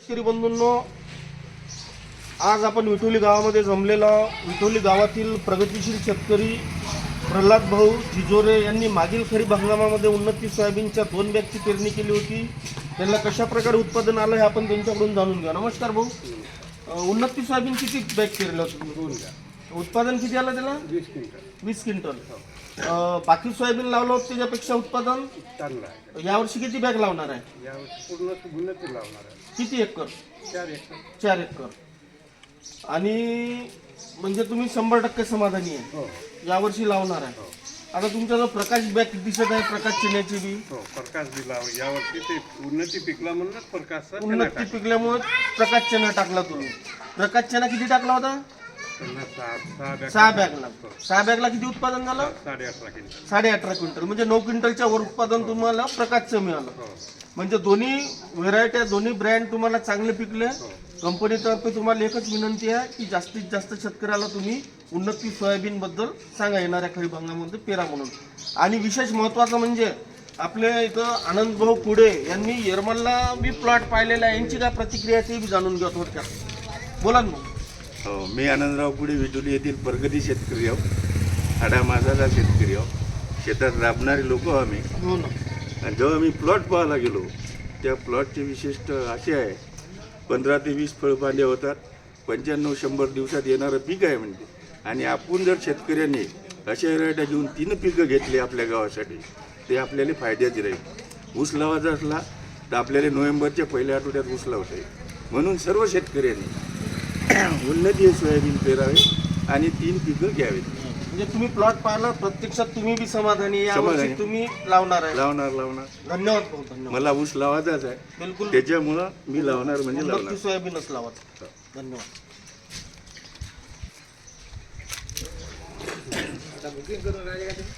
शेतकरी बंधूंनो आज आपण विठोली गावामध्ये जमलेलो विठोली गावातील प्रगतीशील शेतकरी प्रल्हाद भाऊ जिजोरे यांनी मागील खरीप हंगामामध्ये उन्नती सोयाबीनच्या दोन बॅगची पेरणी केली होती. त्यांना कशा प्रकारे उत्पादन आलं हे आपण त्यांच्याकडून जाणून घ्या. नमस्कार भाऊ. उन्नती सोयाबीन किती बॅग पेरल्या होतं दोन बॅग उत्पादन किती आलं त्याला? वीस क्विंटल. वीस क्विंटल. अं, बाकी सोयाबीन लावलं होतं त्याच्यापेक्षा उत्पादन? चांगला आहे. यावर्षी किती बॅग लावणार आहे? यावर्षी पूर्ण लावणार आहे. किती एकर? चार एकर. चार एकर. आणि म्हणजे तुम्ही शंभर टक्के समाधानी आहे. हो. यावर्षी लावणार आहे. आता तुमचा जो प्रकाश बॅग दिसत आहे प्रकाश चिन्याची बी. हो प्रकाश दिला यावर्षी ते उन्नती पिकला म्हणूनच प्रकाशचा त्याला उन्नती पिकल्यामुळे प्रकाश चना टाकला तुम्ही. प्रकाश चना किती टाकला होता? त्यांना सहा सहा बॅग सहा बॅगला सहा बॅगला किती उत्पादन झालं? साडे अठरा क्विंटल. साडे अठरा क्विंटल. म्हणजे नऊ क्विंटलच्या वर उत्पादन तुम्हाला प्रकाशचं मिळालं. हो. म्हणजे दोन्ही व्हेरायट्या दोन्ही ब्रँड तुम्हाला चांगले पिकले. कंपनीतर्फे तुम्हाला एकच विनंती आहे की जास्तीत जास्त शेतकऱ्याला तुम्ही उन्नती सोयाबीन बद्दल सांगा. येणाऱ्या खरीप हंगामामध्ये पेरा म्हणून. आणि विशेष महत्वाचं म्हणजे आपले इथं आनंद भाऊ पुढे यांनी येरमलला बी प्लॉट पाहिलेला आहे. यांची काय प्रतिक्रिया आहे ते बी जाणून घेत थोडक्यात. बोला ना मग. हो मी आनंदराव पुढे विटोली येथील प्रगती शेतकरी आहो. हाडा माझाचा शेतकरी आहो. शेतात राबणारे लोक आम्ही. हो ना. आणि जेव्हा मी प्लॉट पाहायला गेलो त्या प्लॉटचे विशिष्ट असे आहे. पंधरा ते वीस फळपांडे होतात. पंच्याण्णव शंभर दिवसात येणारं पीक आहे म्हणते आणि आपण जर शेतकऱ्यांनी अशा व्हरायट्या घेऊन तीन पिकं घेतली आपल्या गावासाठी ते आपल्याला फायद्याचे राहील. ऊस लावायचा असला तर आपल्याला नोव्हेंबरच्या पहिल्या आठवड्यात ऊस लावता येईल. म्हणून सर्व शेतकऱ्यांनी उन्नती सोयाबीन पेरावे आणि तीन पिकं घ्यावीत. म्हणजे तुम्ही प्लॉट पाहिला प्रत्यक्षात तुम्ही बी समाधानी समाधानी. तुम्ही लावणार आहे. लावणार लावणार. धन्यवाद भाऊ धन्यवाद. मला ऊस लावायचाच आहे. बिलकुल. त्याच्यामुळं मी लावणार म्हणजे लावणार. सोयाबीनच लावत धन्यवाद. बुकिंग करून राहिले का तुम्ही?